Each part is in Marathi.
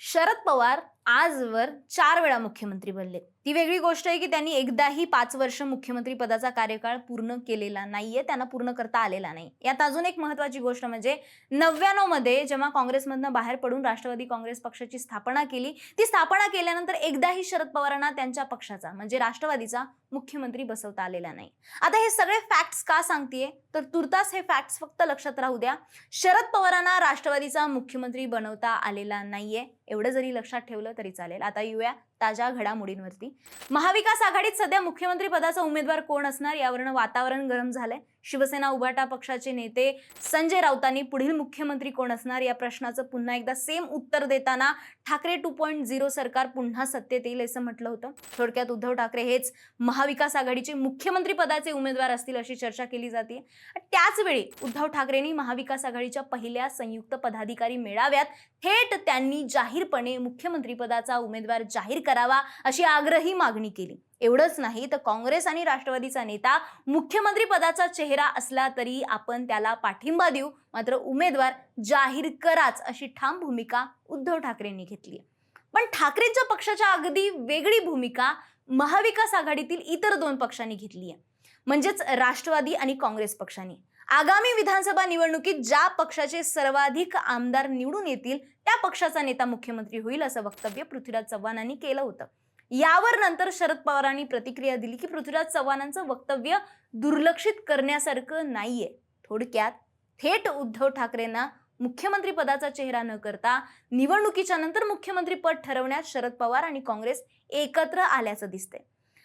शरद पवार आजवर चार वेळा मुख्यमंत्री बनले. ती वेगळी गोष्ट आहे की त्यांनी एकदाही पाच वर्ष मुख्यमंत्री पदाचा कार्यकाळ पूर्ण केलेला नाहीये त्यांना पूर्ण करता आलेला नाही. यात अजून एक महत्वाची गोष्ट म्हणजे नव्याण्णवमध्ये जेव्हा काँग्रेसमधनं बाहेर पडून राष्ट्रवादी काँग्रेस पक्षाची स्थापना केली ती स्थापना केल्यानंतर एकदाही शरद पवारांना त्यांच्या पक्षाचा म्हणजे राष्ट्रवादीचा मुख्यमंत्री बसवता आलेला नाही. आता हे सगळे फॅक्ट्स का सांगतेय? तर तुर्तास हे फॅक्ट्स फक्त लक्षात राहू द्या. शरद पवारांना राष्ट्रवादीचा मुख्यमंत्री बनवता आलेला नाहीये एवढं जरी लक्षात ठेवलं तरी चालेल. आता येऊया. ताज्या घडामोडींवरती. महाविकास आघाडीत सध्या मुख्यमंत्री पदाचा उमेदवार कोण असणार यावरनं वातावरण गरम झालंय. शिवसेना उभाटा पक्षाचे नेते संजय राऊतांनी पुढील मुख्यमंत्री कोण असणार या प्रश्नाचं पुन्हा एकदा सेम उत्तर देताना ठाकरे टू पॉईंट झिरो सरकार पुन्हा सत्तेत येईल असं म्हटलं होतं. थोडक्यात उद्धव ठाकरे हेच महाविकास आघाडीचे मुख्यमंत्री पदाचे उमेदवार असतील अशी चर्चा केली जाते त्याचवेळी उद्धव ठाकरेंनी महाविकास आघाडीच्या पहिल्या संयुक्त पदाधिकारी मेळाव्यात थेट त्यांनी जाहीरपणे मुख्यमंत्री पदाचा उमेदवार जाहीर करावा अशी आग्रही मागणी केली. एवढंच नाही तर काँग्रेस आणि राष्ट्रवादीचा नेता मुख्यमंत्री पदाचा चेहरा असला तरी आपण त्याला पाठिंबा देऊ. मात्र उमेदवार जाहीर कराच अशी ठाम भूमिका उद्धव ठाकरेंनी घेतली पण ठाकरेंच्या पक्षाच्या अगदी वेगळी भूमिका महाविकास आघाडीतील इतर दोन पक्षांनी घेतली आहे. म्हणजेच राष्ट्रवादी आणि काँग्रेस पक्षांनी. आगामी विधानसभा निवडणुकीत ज्या पक्षाचे सर्वाधिक आमदार निवडून येतील त्या पक्षाचा नेता मुख्यमंत्री होईल असं वक्तव्य पृथ्वीराज चव्हाणांनी केलं होतं. यावर नंतर शरद पवारांनी प्रतिक्रिया दिली की पृथ्वीराज चव्हाणांचं वक्तव्य दुर्लक्षित करण्यासारखं नाहीये. थोडक्यात थेट उद्धव ठाकरेंना मुख्यमंत्री पदाचा चेहरा न करता निवडणुकीच्या नंतर मुख्यमंत्री पद ठरवण्यात शरद पवार आणि काँग्रेस एकत्र आल्याचं दिसतंय.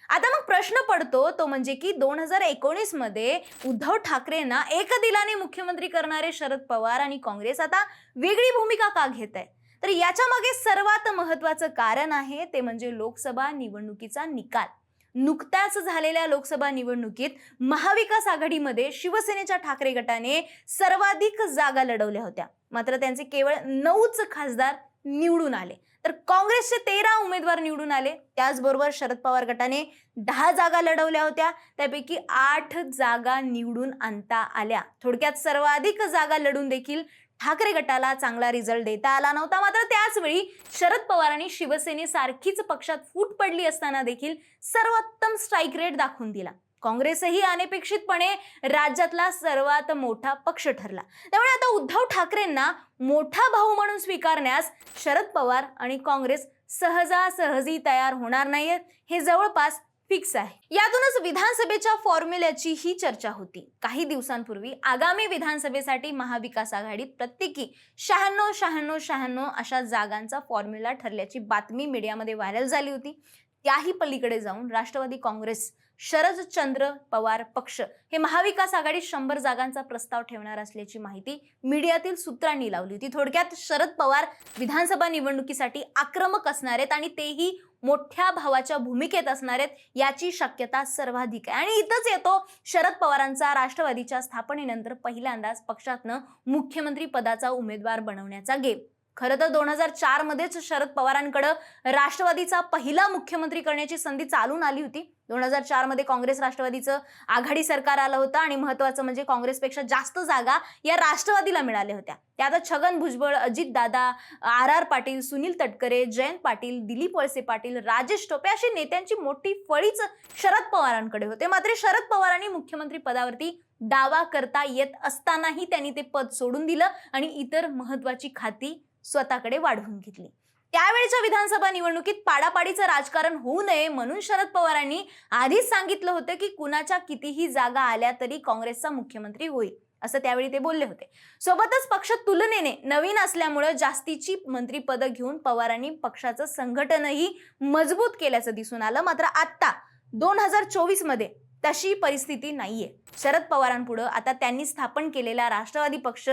आता मग प्रश्न पडतो तो म्हणजे की दोन हजार एकोणीसमध्ये उद्धव ठाकरेंना एक दिलाने मुख्यमंत्री करणारे शरद पवार आणि काँग्रेस आता वेगळी भूमिका का घेत आहे? तर याच्या मागे सर्वात महत्वाचं कारण आहे ते म्हणजे लोकसभा निवडणुकीचा निकाल. नुकत्याच झालेल्या लोकसभा निवडणुकीत महाविकास आघाडीमध्ये शिवसेनेच्या ठाकरे गटाने सर्वाधिक जागा लढवल्या होत्या. मात्र त्यांचे केवळ नऊच खासदार निवडून आले. तर काँग्रेसचे तेरा उमेदवार निवडून आले. त्याचबरोबर शरद पवार गटाने दहा जागा लढवल्या होत्या. त्यापैकी आठ जागा निवडून आणता आल्या. थोडक्यात सर्वाधिक जागा लढून देखील ठाकरे गटाला चांगला रिझल्ट देता आला नव्हता. मात्र त्याचवेळी शरद पवारांनी शिवसेनेसारखीच पक्षात फूट पडली असताना देखील सर्वोत्तम स्ट्राईक रेट दाखवून दिला. काँग्रेसही अनपेक्षितपणे राज्यातला सर्वात मोठा पक्ष ठरला. त्यामुळे आता उद्धव ठाकरेंना मोठा भाऊ म्हणून स्वीकारण्यास शरद पवार आणि काँग्रेस सहजासहजी तयार होणार नाहीयेत हे जवळपास फिक्स आहे. यातूनच विधानसभेच्या फॉर्म्युल्याची ही चर्चा होती. काही दिवसांपूर्वी आगामी विधानसभेसाठी महाविकास आघाडीत प्रत्येकी शहाण्णव शहाण्णव शहाण्णव अशा जागांचा फॉर्म्युला ठरल्याची बातमी मीडियामध्ये व्हायरल झाली होती. त्याही पलीकडे जाऊन राष्ट्रवादी काँग्रेस शरदचंद्र पवार पक्ष हे महाविकास आघाडीत शंभर जागांचा प्रस्ताव ठेवणार असल्याची माहिती मीडियातील सूत्रांनी लावली होती. थोडक्यात शरद पवार विधानसभा निवडणुकीसाठी आक्रमक असणार आहेत आणि तेही मोठ्या भावाच्या भूमिकेत असणार आहेत याची शक्यता सर्वाधिक आहे. आणि इथंच येतो शरद पवारांचा राष्ट्रवादीच्या स्थापनेनंतर पहिल्यांदाच पक्षातनं मुख्यमंत्री पदाचा उमेदवार बनवण्याचा गेम. खरं तर दोन हजार चार मध्येच शरद पवारांकडं राष्ट्रवादीचा पहिला मुख्यमंत्री करण्याची संधी चालून आली होती. दोन हजार चारमध्ये काँग्रेस राष्ट्रवादीचं आघाडी सरकार आलं होतं आणि महत्वाचं म्हणजे काँग्रेसपेक्षा जास्त जागा या राष्ट्रवादीला मिळाल्या होत्या. त्यात छगन भुजबळ अजित दादा आर आर पाटील सुनील तटकरे जयंत पाटील दिलीप वळसे पाटील राजेश टोपे अशी नेत्यांची मोठी फळीच शरद पवारांकडे होते. मात्र शरद पवारांनी मुख्यमंत्री पदावरती दावा करता येत असतानाही त्यांनी ते पद सोडून दिलं आणि इतर महत्वाची खाती स्वतःकडे वाढवून घेतली. त्यावेळच्या विधानसभा निवडणुकीत पाडापाडीचं राजकारण होऊ नये म्हणून शरद पवारांनी आधीच सांगितलं होतं की कुणाच्या कितीही जागा आल्या तरी काँग्रेसचा मुख्यमंत्री होईल असं त्यावेळी ते बोलले होते. सोबतच पक्ष तुलनेने नवीन असल्यामुळं जास्तीची मंत्रीपदं घेऊन पवारांनी पक्षाचं संघटनही मजबूत केल्याचं दिसून आलं. मात्र आत्ता दोन हजार चोवीसमध्ये तशी परिस्थिती नाही आहे शरद पवारांपुढं आता त्यांनी स्थापन केलेला राष्ट्रवादी पक्ष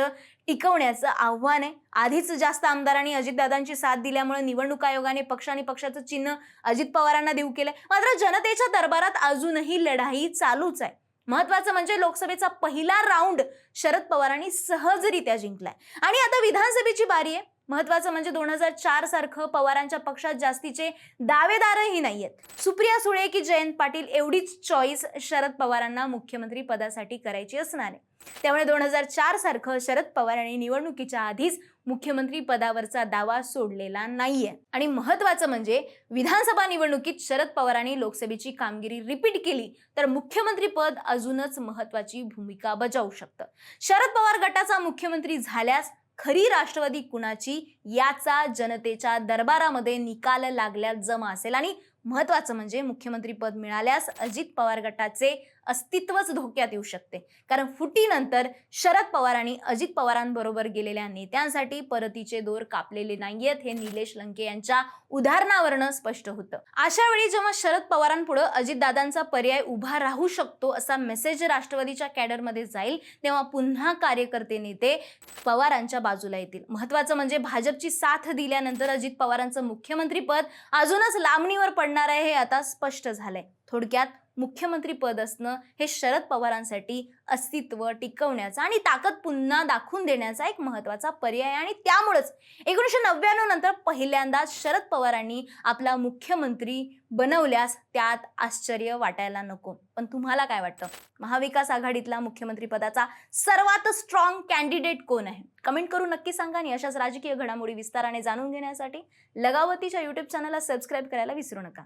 टिकवण्याचं आव्हान आहे. आधीच जास्त आमदारांनी अजितदादांची साथ दिल्यामुळे निवडणूक आयोगाने पक्ष आणि पक्षाचं चिन्ह अजित पवारांना देऊ केलंय. मात्र जनतेच्या दरबारात अजूनही लढाई चालूच आहे. महत्वाचं म्हणजे लोकसभेचा पहिला राऊंड शरद पवारांनी सहजरित्या जिंकलाय. आणि आता विधानसभेची बारी आहे. महत्वाचं म्हणजे दोन हजार चार सारखं पवारांच्या पक्षात जास्तीचे दावेदारही नाहीयेत. सुप्रिया सुळे की जयंत पाटील एवढीच चॉईस शरद पवारांना मुख्यमंत्री पदासाठी करायची असणार आहे. त्यामुळे दोन हजार चार सारखं शरद पवार यांनी निवडणुकीच्या आधीच मुख्यमंत्री पदावरचा दावा सोडलेला नाहीये. आणि महत्वाचं म्हणजे विधानसभा निवडणुकीत शरद पवारांनी लोकसभेची कामगिरी रिपीट केली तर मुख्यमंत्री पद अजूनच महत्वाची भूमिका बजावू शकतं. शरद पवार गटाचा मुख्यमंत्री झाल्यास खरी राष्ट्रवादी कुणाची याचा जनतेच्या दरबारामध्ये निकाल लागल्यास जमा असेल. आणि महत्वाचं म्हणजे मुख्यमंत्री पद मिळाल्यास अजित पवार गटाचे अस्तित्वच धोक्यात येऊ शकते. कारण फुटीनंतर शरद पवार आणि अजित पवारांबरोबर गेलेल्या नेत्यांसाठी परतीचे दोर कापलेले नाहीयेत हे निलेश लंके यांच्या उदाहरणावरनं स्पष्ट होतं. अशा वेळी जेव्हा शरद पवारांपुढे अजितदादांचा पर्याय उभा राहू शकतो असा मेसेज राष्ट्रवादीच्या कॅडरमध्ये जाईल तेव्हा पुन्हा कार्यकर्ते नेते पवारांच्या बाजूला येतील. महत्वाचं म्हणजे भाजपची साथ दिल्यानंतर अजित पवारांचं मुख्यमंत्रीपद अजूनच लांबणीवर पडणार आहे हे आता स्पष्ट झालंय. थोडक्यात मुख्यमंत्रीपद असणं हे शरद पवारांसाठी अस्तित्व टिकवण्याचा आणि ताकद पुन्हा दाखवून देण्याचा एक महत्त्वाचा पर्याय आणि त्यामुळेच एकोणीसशे नव्याण्णव नंतर पहिल्यांदाच शरद पवारांनी आपला मुख्यमंत्री बनवल्यास त्यात आश्चर्य वाटायला नको. पण तुम्हाला काय वाटतं? महाविकास आघाडीतला मुख्यमंत्रीपदाचा सर्वात स्ट्रॉंग कॅन्डिडेट कोण आहे? कमेंट करून नक्की सांगा आणि अशाच राजकीय घडामोडी विस्ताराने जाणून घेण्यासाठी लगावतीच्या यूट्यूब चॅनलला सबस्क्राईब करायला विसरू नका.